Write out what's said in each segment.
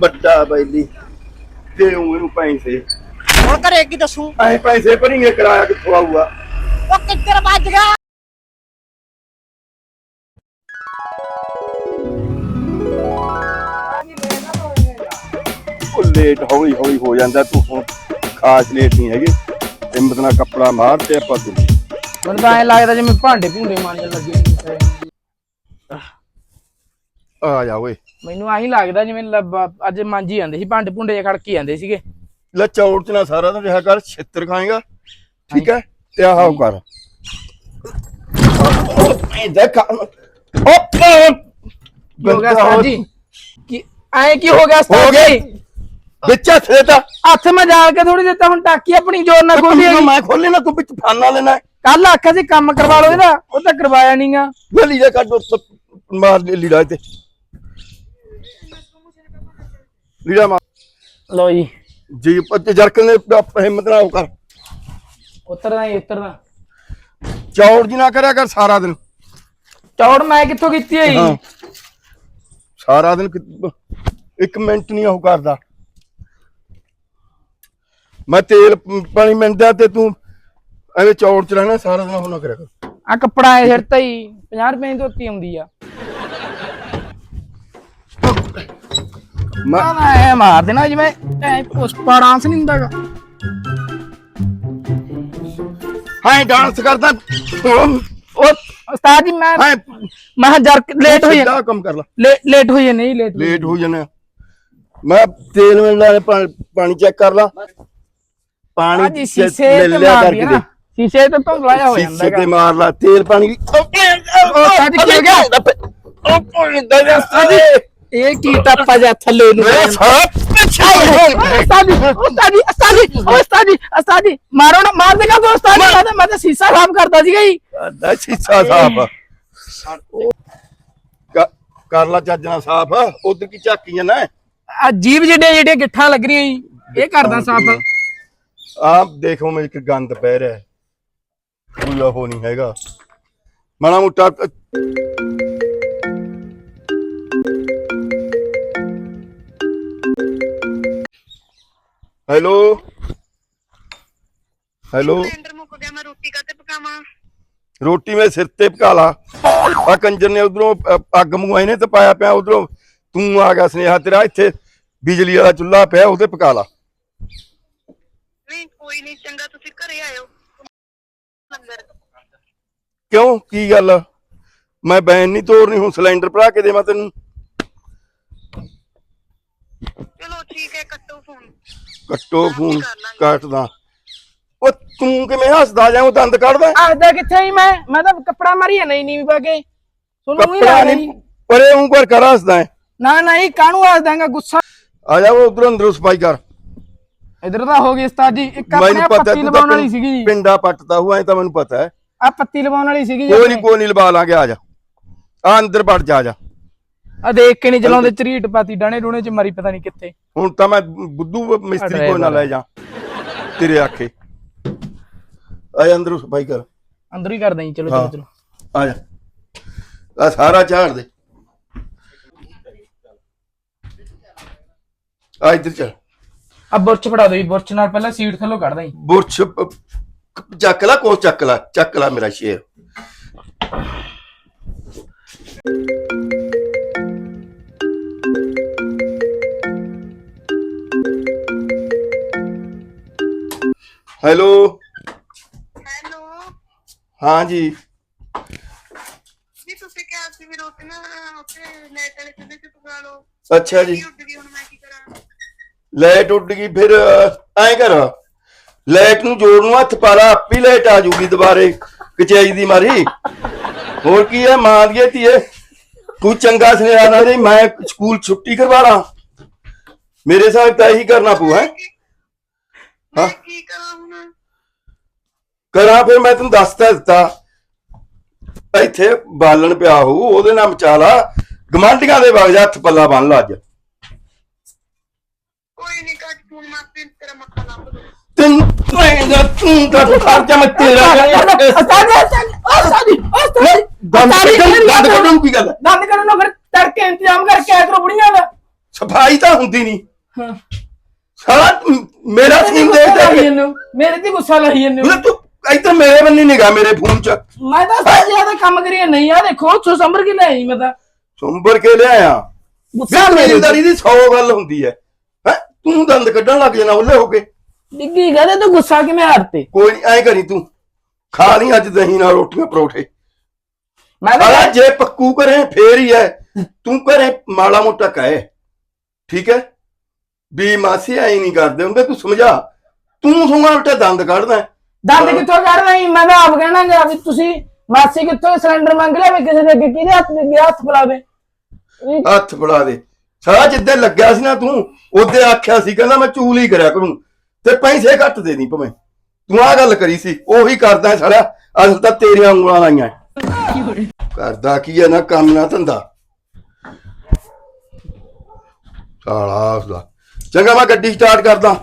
ਵੱਡਾ ਬੈਲੀ ਤੇ ਉਹ ਇਹਨੂੰ ਪੈਸੇ। ਹੁਣ ਘਰੇ ਕੀ ਦੱਸੂ? ਐ ਪੈਸੇ ਭਰੀਏ ਕਿਰਾਇਆ ਕਿੱਥੋਂ ਆਊਗਾ। ਉਹ ਕਿੱਧਰ ਵੱਜ ਗਿਆ? ਉਹ ਲੇਟ ਹੌਲੀ ਹੌਲੀ ਹੋ ਜਾਂਦਾ ਤੂੰ ਹੁਣ ਖਾਸ ਲੇਟ ਨਹੀਂ ਹੈਗੇ। ਹਿੰਮਤ ਨਾਲ ਕੱਪੜਾ ਮਾਰ ਤੇ ਆਪਾਂ ਤੂੰ ਮੈਨੂੰ ਤਾਂ ਐ ਲੱਗਦਾ ਜਿਵੇਂ ਭਾਂਡੇ ਭੁੰਡੇ ਮਾਂਜਣ ਲੱਗੇ ਨੇ। ਆ ਜਾ ਓਏ। ਮੈਨੂੰ ਆਹੀ ਲੱਗਦਾ ਜਿਵੇਂ ਲੱਭ- ਅੱਜ ਮਾਂਜੀ ਜਾਂਦੇ ਸੀ ਭਾਂਡੇ ਭੁੰਡੇ ਜਿਹੇ ਖੜਕੀ ਜਾਂਦੇ ਸੀਗੇ। ਲੈ ਚੌੜ ਚ ਨਾ ਸਾਰਾ ਦਿਨ ਰਿਹਾ ਕਰ ਛਿੱਤਰ ਖਾਏਗਾ। ਠੀਕ ਹੈ? ਤੇ ਆਹ ਉਹ ਕਰ। ਇਹ ਦੇਖ ਕੀ ਹੋ ਗਿਆ ਉਸਤਾਦ ਜੀ? ਕੀ ਐ ਕੀ ਹੋ ਗਿਆ ਹੋ ਉਸਤਾਦ ਗਿਆ। ਜੀ? ਵਿੱਚ ਹੱਥ ਦੇਤਾ ਹੱਥ ਮੈਂ ਜਾਣ ਕੇ ਥੋੜੀ ਦਿੱਤਾ ਹੁਣ ਟਾਕੀ ਆਪਣੀ ਜ਼ੋਰ ਨਾਲ ਖੋਲੀ ਮੈਂ ਖੋਲੇ ਨਾ ਤੂੰ ਵਿੱਚ ਫਾਨਾ ਲੈਣਾ ਕੱਲ ਆਖਿਆ ਸੀ ਕੰਮ ਕਰਵਾ ਲਓ ਇਹਦਾ ਉਹ ਤਾਂ ਕਰਵਾਇਆ ਨਹੀਂਗਾ ਗਲੀ ਦਾ ਕੱਢ ਮਾਰ ਲੈ ਲੀੜਾ ਤੇ ਲੀੜਾ ਮਾਰ ਲਓ ਜੀ। ਜੀ ਪੱਤੇ ਜਰਕਨ ਨੇ ਆਪ- ਹਿੰਮਤ ਨਾਲ ਉਹ ਕਰ। ਉਤਰਦਾ ਹੀ ਉਤਰਦਾ ਚੌੜ ਜੀ ਨਾ ਕਰਿਆ ਕਰ ਸਾਰਾ ਦਿਨ। ਚੌੜ ਮੈਂ ਕਿੱਥੋਂ ਕੀਤੀ ਹੈ ਜੀ? ਸਾਰਾ ਦਿਨ ਇੱਕ ਮਿੰਟ ਨਹੀਂ ਉਹ ਕਰਦਾ। ਮੈਂ ਤੇਲ ਪਾਣੀ ਮਿੰਦਾ ਤੇ ਤੂੰ ਐਵੇਂ ਚੌੜ ਚ ਰਹਿਣਾ ਸਾਰਾ ਦਿਨ ਉਹ ਨਾ ਕਰਿਆ ਕਰ। ਆ ਕੱਪੜਾ ਐ ਸਿਰ ਤੇ ਹੀ 50 ਰੁਪਏ ਦੀ ਧੋਤੀ ਆਉਂਦੀ ਆ। ਮੈਂ ਐ ਮਾਰ ਦੇਣਾ ਜਿਵੇਂ ਐ ਪੁਸ਼ਪਾ ਡਾਂਸ ਨਹੀਂ ਹੁੰਦਾਗਾ ਹਾਂ ਡਾਂਸ ਕਰਦਾ ਉਹ ਉਸਤਾਦ ਜੀ ਮੈਂ ਹਾਂ ਮੈਂ ਜਰਕ ਲੇਟ ਹੋਈ ਸਿੱਧਾ ਕੰਮ ਕਰ ਲਾ ਲੇਟ ਹੋਈ ਨਹੀਂ ਲੇਟ ਲੇਟ ਹੋ ਜਾਣਾ ਮੈਂ ਤੇਲ ਮਿਲਣਾ ਨੇ ਪਾਣੀ ਚੈੱਕ ਕਰ ਲਾ ਪਾਣੀ ਲੈ ਤੇ ਲਿਆ ਕਰਕੇ ਦੇ ਸ਼ੀਸ਼ੇ ਤੇ ਧੁੰਦਲਾ ਜਾ ਹੋ ਜਾਂਦਾ ਸ਼ੀਸ਼ੇ ਤੇ ਮਾਰ ਲਾ ਤੇਲ ਪਾਣੀ ਉਹ ਹੋ ਗਿਆ ਉਹ ਪੁੰਦਾ ਜਾ ਸਾਡੀ ਇਹ ਕੀ ਟੱਪਾ ਜਾ ਥੱਲੇ ਨੂੰ ਮੇਰਾ ਨਾ ਮਾਰ ਦੇਗਾ ਜੀ ਮੈਂ ਤਾਂ- ਸੀਸਾ ਸਾਫ਼ ਕਰਦਾ ਸੀਗਾ ਜੀ। ਦਾ ਸ਼ੀਸ਼ਾ ਸਾਫ਼। ਕਰ ਲਾ ਚੱਜ ਨਾਲ ਸਾਫ਼। ਉਧਰ ਕੀ ਝਾਕੀ ਜਾਣਾ ਆ ਜੀਵ ਜਿਹੜੇ ਜਿਹੜੇ ਗਿੱਠਾਂ ਲੱਗ ਰਹੀਆਂ ਜੀ ਇਹ ਕਰਦਾ ਸਾਫ਼। ਆਪ ਦੇਖੋ ਮੇਰੇ ਇੱਕ ਗੰਦ ਪੈ ਰਿਹਾ ਹੈ। ਕੋਈ ਉਹ ਨਹੀਂ ਹੈਗਾ। ਮਾੜਾ ਮੋਟਾ ਹੈਲੋ। ਹੈਲੋ। ਸਿਲੰਡਰ ਮੁੱਕ ਗਿਆ ਮੈਂ ਰੋਟੀ ਕਾਤੇ ਪਕਾਵਾਂ? ਰੋਟੀ ਮੈਂ ਸਿਰ ਤੇ ਪਕਾ ਲਾ। ਆ ਕੰਜਰ ਨੇ ਉਧਰੋਂ ਅੱਗ ਮੰਗਵਾਈ ਨੇ ਤੇ ਪਾਇਆ ਪਿਆ ਉਧਰੋਂ ਤੂੰ ਆ ਗਿਆ ਸੁਨੇਹਾ ਤੇਰਾ ਇੱਥੇ ਬਿਜਲੀ ਵਾਲਾ ਚੁੱਲ੍ਹਾ ਪਿਆ ਉਹਦੇ ਪਕਾ ਲਾ। ਨਹੀਂ ਕੋਈ ਨਹੀਂ ਚੰਗਾ ਤੁਸੀਂ ਘਰੇ ਆਇਓ। ਲੰਗਰ ਕਿਉਂ? ਕੀ ਗੱਲ? ਮੈਂ ਬੈਨ ਨਹੀਂ ਤੋੜਨੀ ਹੁਣ ਸਿਲੰਡਰ ਭਰਾ ਕੇ ਦੇਵਾਂ ਤੈਨੂੰ। ਚਲੋ ਠੀਕ ਹੈ ਕੱਟੋ ਫੋਨ। ਕੱਟੋ ਫੋਨ ਕੱਟਦਾ। ਉਹ ਤੂੰ ਕਿਵੇਂ ਹੱਸਦਾ ਜਾਂ ਉਹ ਦੰਦ ਕੱਢਦਾ? ਆਖਦਾ ਕਿੱਥੇ ਹੀ ਮੈਂ? ਮੈਂ ਤਾਂ ਕੱਪੜਾ ਮਾਰੀ ਹੈ ਨਹੀਂ ਨੀਵੀਂ ਪਾ ਕੇ। ਤੁਹਾਨੂੰ ਹੀ ਕੱਪੜਾ ਲੱਗਦਾ ਨਹੀਂ ਪਰੇ ਹੂੰ ਕਰ ਕਰ ਹੱਸਦਾ ਹੈ। ਨਾ ਨਹੀਂ ਕਾਹਨੂੰ ਆਖ ਦਾਂਗਾ ਗੁੱਸਾ ਆ ਜਾ ਉਹ ਉਧਰ ਅੰਦਰੋਂ ਸਫ਼ਾਈ ਕਰ। ਇਧਰ ਤਾਂ ਹੋ ਗਈ ਉਸਤਾਦ ਜੀ। ਇੱਕ ਆਪਣੇ ਪੱਤੀ ਲਵਾਉਣ ਵਾਲੀ ਸੀਗੀ ਜੀ। ਪਿੰਡਾ ਪੱਟਦਾ ਇਹ ਤਾਂ ਮੈਨੂੰ ਪਤਾ ਹੈ। ਆ ਪੱਤੀ ਲਵਾਉਣ ਵਾਲੀ ਸੀਗੀ ਜੀ ਕੋਈ ਨਹੀਂ। ਕੋਈ ਨਹੀਂ ਲਵਾ ਲਾਂਗੇ ਆ ਜਾ। ਆ ਅੰਦਰ ਵੜ ਜਾ ਆ ਜਾ। ਆ ਦੇਖ ਕੇ ਨਹੀਂ ਚਲਾਉਂਦੇ ਝਰੀਟ ਪਾਤੀ ਡਾਣੇ ਡੂਣੇ ਚ ਮਰੀ ਪਤਾ ਨਹੀਂ ਕਿੱਥੇ। ਹੁਣ ਤਾਂ ਮੈਂ ਬੁੱਧੂ ਮਿਸਤਰੀ ਕੋਲ ਨਾ ਲੈ ਜਾ। ਤੇਰੇ ਆਖੇ। ਆ ਜਾ ਅੰਦਰੋਂ ਸਫ਼ਾਈ ਕਰ। ਅੰਦਰ ਹੀ ਕਰਦਾ ਜੀ ਚਲੋ। ਚਲੋ ਚਲੋ। ਆ ਜਾ। ਆ ਸਾਰਾ ਝਾੜ ਦੇ। ਆ ਇੱਧਰ ਚੱਲ। ਆ ਬੁਰਚ ਫੜਾ ਦਿਓ ਜੀ ਬੁਰਚ ਨਾਲ ਪਹਿਲਾਂ ਸੀਟ ਥੱਲੋਂ ਕੱਢਦਾ ਜੀ ਕ- ਚੱਕ ਲਾ ਕੋਸ ਚੱਕ ਲਾ ਚੱਕ ਲਾ ਮੇਰਾ ਸ਼ੇਰ। ਹੈਲੋ। ਹੈਲੋ। ਹਾਂ ਜੀ ਜੀ ਤੁਸੀਂ ਕਿਹਾ ਸੀ ਵੀ ਰੋਟੀ ਨਾ ਉੱਥੇ ਨੈਟ ਵਾਲੇ ਚੁੱਲ੍ਹੇ ਤੇ ਪਕਾ ਲਓ। ਅੱਛਾ ਜੀ। ਉੱਡ ਗਈ ਹੁਣ ਮੈਂ ਕੀ ਕਰਾਂ? ਲਾਈਟ ਉੱਡ ਗਈ ਫਿਰ ਐਂ ਕਰ। ਲਾਈਟ ਨੂੰ ਜੋੜ ਨੂੰ ਹੱਥ ਪਾ ਲਾ ਆਪੀ ਲਾਈਟ ਆ ਜੂਗੀ ਦੁਬਾਰੇ ਕਚਾਈ ਦੀ ਮਾਰੀ। ਹੋਰ ਕੀ ਹੈ ਮਾਂ ਦੀ ਧੀਏ। ਤੂੰ ਚੰਗਾ ਸੁਨੇਹਾ ਨਾ ਦੇ ਮੈਂ ਸਕੂਲ ਛੁੱਟੀ ਕਰਵਾ ਲਾਂ। ਮੇਰੇ ਸਾਥ ਤਾਂ ਇਹੀ ਕਰਨਾ ਪਊ ਹੈ। ਮੈਂ ਕੀ ਕਰਾਂ ਹੁਣ ਕਰਾਂ ਫਿਰ ਮੈਂ ਤੈਨੂੰ ਦੱਸਤਾ ਦਿੱਤਾ ਇੱਥੇ ਬਾਲਣ ਪਿਆ ਹੋਊ ਉਹਦੇ ਨਾਲ ਮਚਾ ਲਾ ਗਮਾਂਡੀਆਂ ਦੇ ਵਗ ਜਾ ਹੱਥ ਪੱਲਾ ਬੰਨ ਲਾ ਅੱਜ ਕੋਈ ਨਹੀਂ ਕੱਟ ਫੋਨ ਮੈਂ ਆਪੇ ਤੇਰਾ ਮੱਥਾ ਲੱਭ ਦੂੰ ਤੈਨੂੰ ਦਾ ਤੂੰ ਤਾਂ ਖਰਚਾ ਮੈਂ ਤੇਰਾ ਉਸਤਾਦ ਜੀ ਉਸਤਾਦ ਜੀ ਦੰਦ। ਕੱਢਣ ਨੂੰ ਕੀ ਗੱਲ ਹੈ? ਦੰਦ ਕੱਢਣ ਨੂੰ ਫਿਰ ਤੜਕੇ ਇੰਤਜ਼ਾਮ ਕਰਕੇ ਆਇਆ ਕਰੋ ਬੁੜੀਆਂ ਦਾ ਸਫ਼ਾਈ ਤਾਂ ਹੁੰਦੀ ਨਹੀਂ ਹਾਂ ਸਾਲਾ ਮ- ਮੇਰਾ ਸੀਨ ਦੇਖ ਹੋ। ਮੇਰੇ ਤੇ ਗੁੱਸਾ ਲਾਈ ਹੋ। ਕੇ ਤੂੰ ਇੱਧਰ ਮੇਰੇ ਬੰਨੀ ਨਿਗਾ ਮੇਰੇ ਫੋਨ 'ਚ। ਮੈਂ ਤਾਂ ਸਾਜ ਜ਼ਿਆਦਾ ਕੰਮ ਕਰੀਏ ਨਹੀਂ ਆ ਦੇਖੋ ਛੋ ਸੰਭਰ ਕੇ ਲਿਆਈ ਮੈਂ ਤਾਂ। ਸੁੰਬਰ ਕੇ ਲਿਆਇਆ। ਗੁੱਸਾ ਮੇਰੇ ਤੇ ਜ਼ਿੰਮੇਦਾਰੀ ਦੀ 100 ਗੱਲ ਹੁੰਦੀ ਹੈ। ਹੈ? ਤੂੰ ਦੰਦ ਕੱਢਣ ਲੱਗ ਜਾਣਾ ਉਹਲੇ ਹੋ ਕੇ। ਡਿੱਗੀ ਕਹਦੇ ਤੂੰ ਗੁੱਸਾ ਕਿਵੇਂ ਹਟਤੇ ਕੋਈ ਨਹੀਂ ਐ ਕਰੀ ਤੂੰ। ਖਾ ਲਈ ਅੱਜ ਦਹੀਂ ਨਾਲ ਰੋਟੀਆਂ ਪਰੌਠੇ। ਮੈਂ ਤਾਂ ਜੇ ਪੱਕੂ ਕਰੇ ਫੇਰ ਹੀ ਹੈ। ਤੂੰ ਕਰੇ ਮਾੜਾ ਮੋਟਾ ਕਹੇ। ਠੀਕ ਹੈ? ਵੀ ਮਾਸੀ ਐ ਨਹੀਂ ਕਰਦੇ ਹੁੰਦੇ ਤੂੰ ਸਮਝਾ। ਤੂੰ ਸੁਣਾ ਉਲਟਾ ਦੰਦ ਕੱਢਦਾ ਹੈ। ਦੰਦ ਕਿੱਥੋਂ ਕੱਢ ਰਹੀ ਮੈਂ ਤਾਂ ਆਪ ਕਹਿਣਾ ਗਾ ਵੀ ਤੁਸੀਂ ਮਾਸੀ ਕਿੱਥੋਂ ਸਿਲੰਡਰ ਮੰਗ ਲਿਆ ਵੀ ਕਿਸੇ ਦੇ ਅੱਗੇ ਕਿਹਦੇ ਹੱਥ ਦੇ ਹੱਥ ਫਲਾਵੇ ਹੱਥ ਫੜਾ ਦੇ। ਸਾਲਾ ਜਿੱਦੇ ਲੱਗਿਆ ਸੀ ਨਾ ਤੂੰ ਉਹਦੇ ਆਖਿਆ ਸੀ ਕਹਿੰਦਾ ਮੈਂ ਚੂਲ ਹੀ ਕਰਿਆ ਕਰੂੰ। ਤੇ ਪੈਸੇ ਘੱਟ ਦੇ ਨਹੀਂ ਭਵੇਂ। ਤੂੰ ਆ ਗੱਲ ਕਰੀ ਸੀ ਉਹੀ ਕਰਦਾ ਸਾਲਾ। ਅਸਲ ਤਾਂ ਤੇਰੀਆਂ ਉਂਗਲਾਂ ਲਾਈਆਂ। ਕਰਦਾ ਕੀ ਹੈ ਨਾ ਕੰਮ ਨਾ ਧੰਦਾ। ਸਾਲਾ ਉਸਦਾ ਚੰਗਾ ਮੈਂ ਗੱਡੀ ਸਟਾਰਟ ਕਰਦਾ।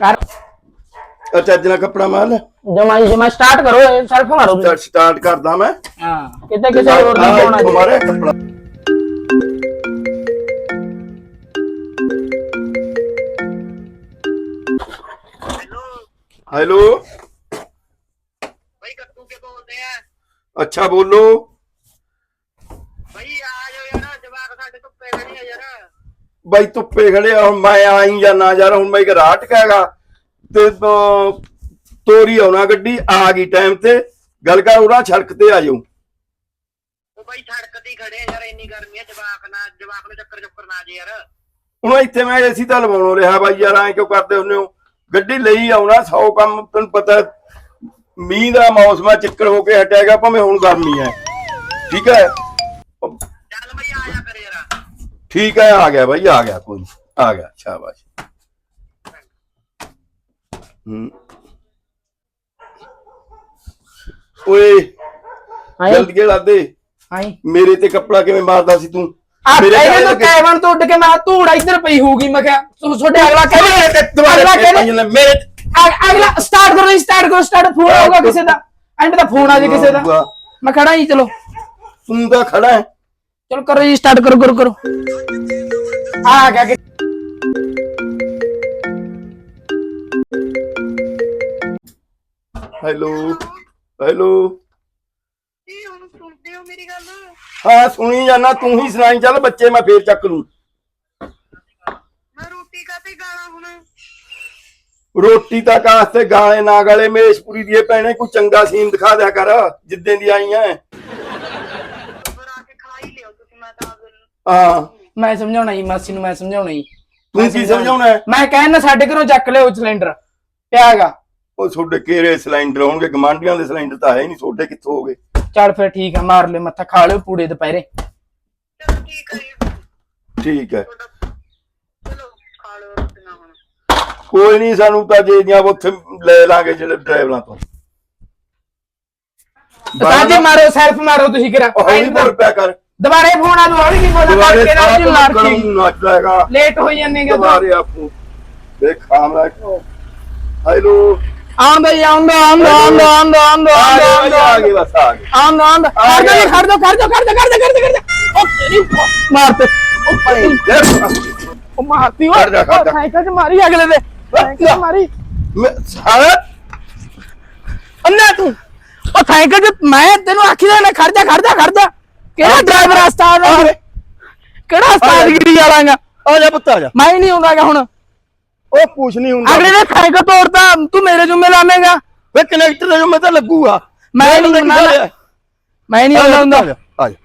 ਕਰ। ਅੱਛਾ ਜਨਾ ਕੱਪੜਾ ਮਾਰ ਲੈ। ਜਮਾਈ ਜਮਾ ਸਟਾਰਟ ਕਰੋ ਇਹ ਸੈਲਫ ਮਾਰੋ ਤੁਸੀਂ। ਚੱਲ ਸਟਾਰਟ ਕਰਦਾ ਮੈਂ। ਹਾਂ। ਕਿਤੇ ਕਿਸੇ ਹੋਰ ਨੂੰ ਪਾਉਣਾ। ਜੀ। ਮਾਰੇ ਕੱਪੜਾ। ਹੈਲੋ। ਹੈਲੋ ਭਾਈ ਕੱਟੂ ਕੇ ਬੋਲਦੇ ਆ। ਅੱਛਾ ਬੋਲੋ। ਭਾਈ ਆ ਜਾਓ ਯਾਰ ਜਵਾਕ ਸਾਡੇ ਧੁੱਪੇ ਖੜੇ ਆ ਯਾਰ। ਬਾਈ ਧੁੱਪੇ ਖੜੇ ਆ ਹੁਣ ਮੈਂ ਆਈ ਜਾਂ ਨਾ ਯਾਰ ਹੁਣ ਮੈਂ ਇੱਕ ਰਾਟ ਕਹਾਗਾ ਤੇ ਤੋਰੀ ਆਉਣਾ ਗੱਡੀ ਆ ਗਈ ਟਾਈਮ ਤੇ। ਗੱਲ ਕਰ ਉਹਦਾ ਸੜਕ ਤੇ ਆ ਜਾਊ ਉਹ ਭਾਈ ਸੜਕ ਤੇ ਹੀ ਖੜੇ ਆ ਯਾਰ ਇੰਨੀ ਗਰਮੀ ਆ ਜਵਾਕ ਨਾ ਜਵਾਕ ਨੂੰ ਚੱਕਰ ਚੱਕਰ ਨਾ ਆ ਜੇ ਯਾਰ। ਹੁਣ ਇੱਥੇ ਮੈਂ ਏਸੀ ਤਾਂ ਲਵਾਉਣੋਂ ਰਿਹਾ ਬਾਈ ਯਾਰ ਐਂ ਕਿਉਂ ਕਰਦੇ ਹੁੰਦੇ ਹੋ? ਗੱਡੀ ਲਈ ਆਉਣਾ 100 ਕੰਮ ਤੈਨੂੰ ਪਤਾ ਮੀਂਹ ਦਾ ਮੌਸਮ ਆ ਚਿੱਕੜ ਹੋ ਕੇ ਹਟੇਗਾ ਭਾਵੇਂ ਹੁਣ ਗਰਮੀ ਹੈ ਠੀਕ ਹੈ? ਚੱਲ ਭਾਈ ਆ ਜਾ ਕਰ ਯਾਰ। ਠੀਕ ਹੈ ਆ ਗਿਆ ਬਾਈ ਆ ਗਿਆ ਕੋਈ ਆ ਗਿਆ ਸ਼ਾਬਾਸ਼। ਓਏ ਹਾਂ ਜਲਦੀ ਲਾ ਦੇ? ਹਾਂ ਮੇਰੇ ਤੇ ਕੱਪੜਾ ਕਿਵੇਂ ਮਾਰਦਾ ਸੀ ਤੂੰ? ਆ ਮੇਰੇ ਇਹਨੇ ਤਾਂ ਕੈਵਨ ਤੋਂ ਉੱਡ ਕੇ ਮੈਂ ਧੂੜ ਇੱਧਰ ਪਈ ਹੋਊਗੀ ਮੈਂ ਕਿਹਾ ਤੂੰ ਛੋਟੇ ਅਗਲਾ ਕਹਿੰਦੇ ਤੇ ਦੁਬਾਰੇ ਅਗਲਾ ਕਹਿੰਦੇ ਲੈ, ਮੇਰੇ ਅਗ- ਅਗਲਾ ਸਟਾਰਟ ਕਰੋ ਸਟਾਰਟ ਕਰੋ ਸਟਾਰਟ ਫੋਨ ਆਊਗਾ ਕਿਸੇ ਦਾ। ਐਂਡ ਦਾ ਫੋਨ ਆ ਜੇ ਕਿਸੇ ਦਾ। ਮੈਂ ਖੜਾ ਜੀ ਚਲੋ। ਤੂੰ ਤਾਂ ਖੜਾ ਹੈ। ਚਲੋ ਕਰੋ ਜੀ ਸਟਾਰਟ ਕਰੋ ਕਰੋ ਕਰੋ। ਆ ਗਿਆ ਕਿ ਹੈਲੋ ਹੈਲੋ। ਕੀ ਹੁਣ ਸੁਣਦੇ ਹੋ ਮੇਰੀ ਗੱਲ? ਹਾਂ ਸੁਣੀ ਜਾਣਾ ਤੂੰ ਹੀ ਸੁਣਾਈ ਚੱਲ ਬੱਚੇ ਮੈਂ ਫੇਰ ਚੱਕ ਲੂੰ। ਮੈਂ ਰੋਟੀ ਕਾਤੇ ਗਾਣਾ ਹੁਣ? ਰੋਟੀ ਤਾਂ ਕਾਸਤੇ ਗਾਲੇ ਨਾ ਗਾਲੇ ਮੇਸ਼ਪੁਰੀ ਦੀ ਭੈਣੇ ਕੋਈ ਚੰਗਾ ਸੀਨ ਦਿਖਾ ਦਿਆ ਕਰ ਜਿੱਦਾਂ ਦੀ ਆਈ ਐ। ਫਿਰ ਆ ਕੇ ਖਾ ਹੀ ਲਿਓ ਤੁਸੀਂ ਮੈਂ ਤਾਂ ਆਪ- ਹਾਂ। ਮੈਂ ਸਮਝਾਉਣਾ ਜੀ ਮਾਸੀ ਨੂੰ ਮੈਂ ਸਮਝਾਉਣਾ ਜੀ। ਤੂੰ ਕੀ ਸਮਝਾਉਣਾ। ਹੈ? ਮੈਂ ਕਹਿਣਾ ਸਾਡੇ ਘਰੋਂ ਚੱਕ ਲਿਓ ਸਿਲੰਡਰ ਪਿਆਗਾ ਉਹ ਤੁਹਾਡੇ ਕਿਹੜੇ ਸਿਲੰਡਰ ਹੋਣਗੇ? ਗਮਾਂਡੀਆਂ ਦੇ ਸਿਲੰਡਰ ਤਾਂ ਹੈ ਨਹੀਂ ਤੁਹਾਡੇ ਕਿੱਥੋਂ ਹੋਗੇ ਚੱਲ ਫਿਰ ਠੀਕ ਆ ਮਾਰ ਲਿਓ ਮੱਥਾ ਖਾ ਲਿਓ ਪੂੜੇ ਦੁਪਹਿਰੇ। ਚਲੋ ਠੀਕ ਹੈ ਤੁਹਾਡਾ ਚਲੋ ਖਾ ਲਓ ਰੋਟੀਆਂ ਹੁਣ। ਕੋਈ ਨਹੀਂ ਸਾਨੂੰ ਤਾਂ ਜੇ ਦੀਆਂ ਉੱਥੇ ਲੈ ਲਾਂਗੇ ਜਿਹੜੇ ਡਰਾਈਵਰਾਂ ਤੋਂ। ਸਾਜੇ ਮਾਰੋ ਸੈਲਫ ਮਾਰੋ ਤੁਸੀਂ ਕਿਰਾ ਉਹ ਹੌਲੀ ਬੋਲ ਪਿਆ ਕਰ। ਦੁਬਾਰੇ ਫੋਨ ਆ ਜਾਓ ਹੌਲੀ ਕੀ ਬੋਲਣਾ ਦੁਬਾਰੇ ਕਰਕੇ ਨਾਲ ਜੀ ਮਾਰ ਗਰਮ ਕੇ ਨੱਚ ਜਾਏਗਾ ਲੇਟ ਹੋ ਜਾਂਦੇ ਗਾ ਦੁਬਾਰੇ ਆਪੂ ਦੇਖ ਖਾਮਲਾ ਹੈਲੋ। ਆਉਂਦਾ ਜੀ ਆਉਂਦਾ ਆਉਂਦਾ ਆਉਂਦਾ ਆਉਂਦਾ ਆਉਂਦਾ ਆਉਂਦਾ ਆ ਗਏ ਬਸ ਆ ਗਏ। ਆਉਂਦਾ ਆਉਂਦਾ। ਖੜ ਜਾ ਖੜ ਜਾ ਖੜ ਜਾ ਖੜ ਜਾ ਖੜ ਜਾ ਖੜ ਜਾ ਉਹ ਤੇਰੀ ਮਾਰ ਤੇ ਉਹ ਦੇਖ, ਉਹ ਮਾਰਤੀ ਉਹ। ਸਾਈਕਲ ਚ ਮਾਰੀ ਅਗਲੇ ਦੇ। ਸਾਈਕਲ ਚ ਮਾਰੀ। ਮੈਂ ਸਾਰਾ। ਅੰਨਾ ਤੂੰ। ਉਹ ਸਾਈਕਲ ਚ ਮੈਂ ਤੈਨੂੰ ਆਖੀ ਦਾ ਨਾ ਖੜ ਜਾ ਖੜ ਜਾ ਖੜ ਜਾ। ਕਿਹੜਾ ਡਰਾਈਵਰ ਉਸਤਾਦ? ਆ ਕਿਹੜਾ ਉਸਤਾਦ? ਗਿਰੀ ਵਾਲਾਂਗਾ ਆ ਜਾ ਪੁੱਤ ਆ ਜਾ। ਮੈਂ ਹੀ ਨਹੀਂ ਆਉਂਦਾਗਾ ਹੁਣ। ਉਹ ਕੁਛ ਨਹੀਂ ਹੁੰਦਾ। ਅਗਲੇ ਨੇ ਸਾਈਕਲ ਤੋੜਦਾ ਤੂੰ ਮੇਰੇ ਜੁਮੇ ਲਾਵੇਂਗਾ। ਵੇ ਕਨੈਕਟਰ ਦਾ ਜੋ ਮੈਂ ਤਾਂ ਲੱਗੂਗਾ। ਮੈਂ ਨਹੀਂ ਹੁੰਦਾ। ਮੈਂ ਨਹੀਂ ਆਉਂਦਾ ਹੁੰਦਾ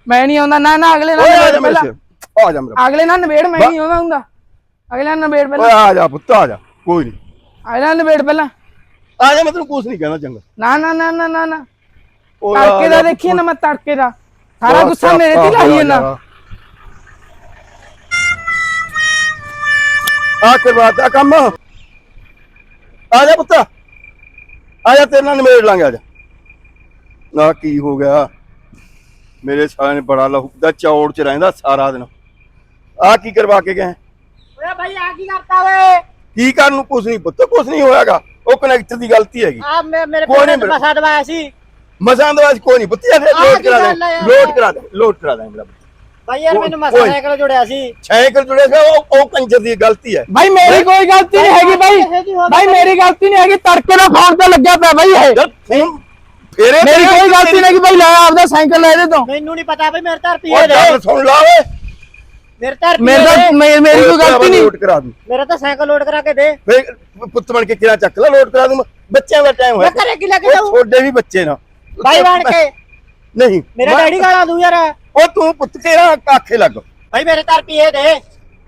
ਮੈਂ ਨਹੀਂ ਆਉਂਦਾ ਨਾ ਨਾ ਅਗਲੇ ਆ ਨਾਲ ਜਾ ਮੇਰੇ ਆ ਜਾ ਮੇਰਾ ਅਗਲੇ ਨਾਲ ਨਵੇੜ ਮੈਂ ਨਹੀਂ ਆਉਂਦਾ ਹੁੰਦਾ। ਅਗਲੇ ਨਾਲ ਨਵੇੜ ਪਹਿਲਾਂ। ਆ ਜਾ ਪੁੱਤ ਆ ਜਾ। ਕੋਈ ਨਹੀਂ। ਅਗਲੇ ਨਾਲ ਨਵੇੜ ਪਹਿਲਾਂ। ਆ ਜਾ ਮੈਂ ਤੈਨੂੰ ਕੁਛ ਨਹੀਂ ਕਹਿਣਾ ਚੰਗਾ। ਨਾ ਨਾ ਨਾ ਨਾ ਨਾ ਤੜਕੇ ਦਾ ਜਾ ਦੇਖੀਏ ਨਾ ਮੈਂ ਤੜਕੇ ਦਾ। ਸਾਰਾ ਗੁੱਸਾ ਮੇਰੇ ਤੇ ਲਾਈ ਨਾ ਆ ਕਰਵਾਤਾ ਕੰਮ। ਆ ਜਾ ਪੁੱਤ। ਆ ਜਾ ਤੇਰੇ ਨਾਲ ਨਿਬੇੜ ਲਾਂਗੇ ਆ ਜਾ ਨਾ ਕੀ ਹੋ ਗਿਆ। ਮੇਰੇ ਸਾਲੇ ਨੇ ਬੜਾ ਲਹੂ ਦਾ ਚੌੜ ਚ ਰਹਿੰਦਾ ਸਾਰਾ ਦਿਨ। ਆ ਕੀ ਕਰਵਾ ਕੇ ਗਏ? ਓਏ ਭਾਈ ਆ ਕੀ ਕਰਤਾ ਓਏ? ਕੀ ਕਰਨ ਨੂੰ ਕੁਛ ਨਹੀਂ ਪੁੱਤ ਕੁਛ ਨਹੀਂ ਹੋਇਆਗਾ। ਉਹ ਕਨੈਕਟਰ ਦੀ ਗਲਤੀ ਹੈਗੀ। ਆ ਮੇਰੇ ਮੇਰਾ- ਮਸਾ ਦਵਾਇਆ ਸੀ। ਮਸਾਂ ਦਾ ਕੋਈ ਨਹੀਂ। ਪੁੱਤ ਯਾਰ ਲੋਡ ਕਰਾ ਦੇ? ਲੋਡ ਕਰਾ ਦੇ ਲੋਡ ਕਰਾ ਦੇ ਮੇਰਾ। ਭਾਈ ਯਾਰ ਮੈਨੂੰ ਮਸਾ ਓਏ। ਸਾਈਕਲ ਜੁੜਿਆ ਸੀ। ਸਾਈਕਲ ਜੁੜਿਆ ਸੀ ਉਹ ਉਹ ਕੰਜਰ ਦੀ ਗਲਤੀ ਹੈ। ਬਾਈ ਮੇਰੀ ਕੋਈ ਗਲਤੀ ਨਹੀਂ ਹੈਗੀ ਬਾਈ। ਬਾਈ ਮੇਰੀ ਗਲਤੀ ਨਹੀਂ ਹੈਗੀ ਤੜਕੇ ਦਾ ਫੋਨ ਤੇ ਲੱਗਿਆ ਪਿਆ ਬਾਈ ਇਹ। ਫੇਰੇ ਮੇਰੀ ਕੋਈ ਗਲਤੀ ਨਹੀਂ ਕਿ ਬਾਈ ਲੈ ਆਪਦਾ ਸਾਈਕਲ ਲੈ ਇਹਦੇ ਤੋਂ। ਮੈਨੂੰ ਨਹੀਂ ਪਤਾ ਬਈ ਮੇਰੇ ਤਾਂ ਉਹ ਰੁਪਏ ਦੇ। ਸੁਣ ਲਾ ਓਏ। ਮੇਰੇ ਤਾਂ ਮੇਰੇ ਮੇਰੀ ਕੋਈ ਗਲਤੀ ਨਹੀਂ। ਲੋਡ ਕਰਾ ਦੂੰ। ਮੇਰਾ ਤਾਂ ਸਾਈਕਲ ਲੋਡ ਕਰਾ ਕੇ ਦੇ। ਪੁੱਤ ਬਣ ਕੇ ਕਿਹੜਾ ਚੱਕ ਲਾ ਲੋਡ ਕਰਾ ਦੂੰ। ਬੱਚਿਆਂ ਦਾ ਟਾਈਮ ਹੋਇਆ। ਮੈਂ ਘਰੇ ਕੀ ਲੈ ਕੇ ਜਾਊਂ? ਛੋਡੇ ਵੀ ਬੱਚੇ ਨਾ। ਭਾਈ ਬਣ ਕੇ। ਨਹੀਂ। ਮੇਰਾ ਡੈਡੀ ਗਾਲਾਂ ਦੂ ਯਾਰ। ਉਹ ਤੂੰ ਪੁੱਤ ਤੇਰਾ ਕਾਖੇ ਲੱਗ। ਭਾਈ ਮੇਰੇ ਤਾਂ ਰੁਪਏ ਦੇ।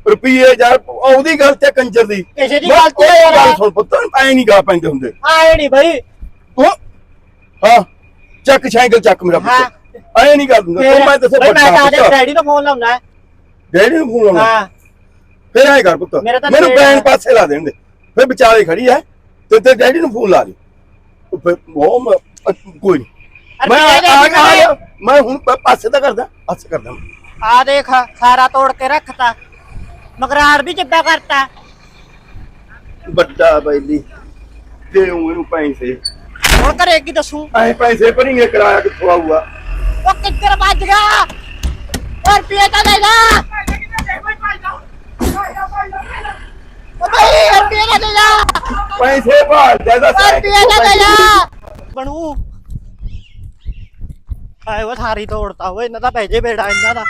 ਰੁਪਈਏ ਯਾਰ ਉਹਦੀ ਗਲਤੀ ਹੈ ਕੰਜਰ ਦੀ। ਕਿਸੇ ਦੀ ਉਹ। ਗੱਲ ਸੁਣ ਪੁੱਤ ਐ ਨਹੀਂ ਗਾ ਪੈਂਦੇ ਹੁੰਦੇ। ਆਏ ਨਹੀਂ ਭਾਈ ਤੂੰ ਹਾਂ ਚੱਕ ਸਾਈਕਲ ਚੱਕ ਮੇਰਾ। ਪੁੱਤ। ਐ ਨਹੀਂ ਦੂੰਗਾ ਤੂੰ ਮੈਂ ਦੱਸੇ ਭਾਈ ਮੈਂ ਤਾਂ ਆਦੇ ਡੈਡੀ ਨੂੰ ਫੋਨ ਲਾਉਣਾ। ਹੈ। ਡੈਡੀ ਨੂੰ ਫੋਨ ਲਾਉਣਾ? ਹਾਂ। ਫਿਰ ਐ ਕਰ ਪੁੱਤ ਮੇਰਾ ਤਾਂ ਮੈਨੂੰ ਬੈਨ। ਪਾਸੇ ਲਾ ਦੇਣ ਦੇ। ਫਿਰ ਵਿਚਾਲੇ ਖੜੀ ਐ ਤੇ ਤੇ ਡੈਡੀ ਨੂੰ ਫੋਨ ਲਾ ਦੇ। ਉਹ ਕੋਈ ਨਹੀਂ ਮੈਂ ਆ ਆ ਮੈਂ ਹੁਣ ਪ- ਪਾਸੇ ਤਾਂ ਕਰਦਾ ਪਾਸੇ ਕਰਦਾ ਆ ਦੇਖ ਸਾਰਾ ਤੋੜ ਕੇ ਰੱਖਤਾ। ਮਗਰਾੜ ਵੀ ਚਿੱਬਾ ਕਰਤਾ। ਵੱਡਾ ਬੈਲੀ ਤੇ ਉਹ ਇਹਨੂੰ ਪੈਸੇ। ਹੁਣ ਘਰੇ ਕੀ ਦੱਸੂ? ਐ ਪੈਸੇ ਭਰੀਏ ਕਿਰਾਇਆ ਕਿੱਥੋਂ ਆਊਗਾ? ਉਹ ਕਿੱਧਰ ਭੱਜ ਗਿਆ? ਉਹ ਰੁਪਏ ਤਾਂ ਦੇ ਜਾ। ਉਹ ਭਾਈ ਰੁਪਏ ਤਾਂ ਦੇ ਜਾ। ਪੈਸੇ ਭਾਲ ਜਾਦਾ ਉਹ ਰੁਪਏ ਤਾਂ ਦੇ ਜਾ ਬਣੂ। ਆਏ ਉਹ ਥਾਰੀ ਤੋੜਤਾ ਓਏ ਇਹਨਾਂ ਦਾ ਭੇਜੇ ਬੇੜਾ ਇਹਨਾਂ ਦਾ।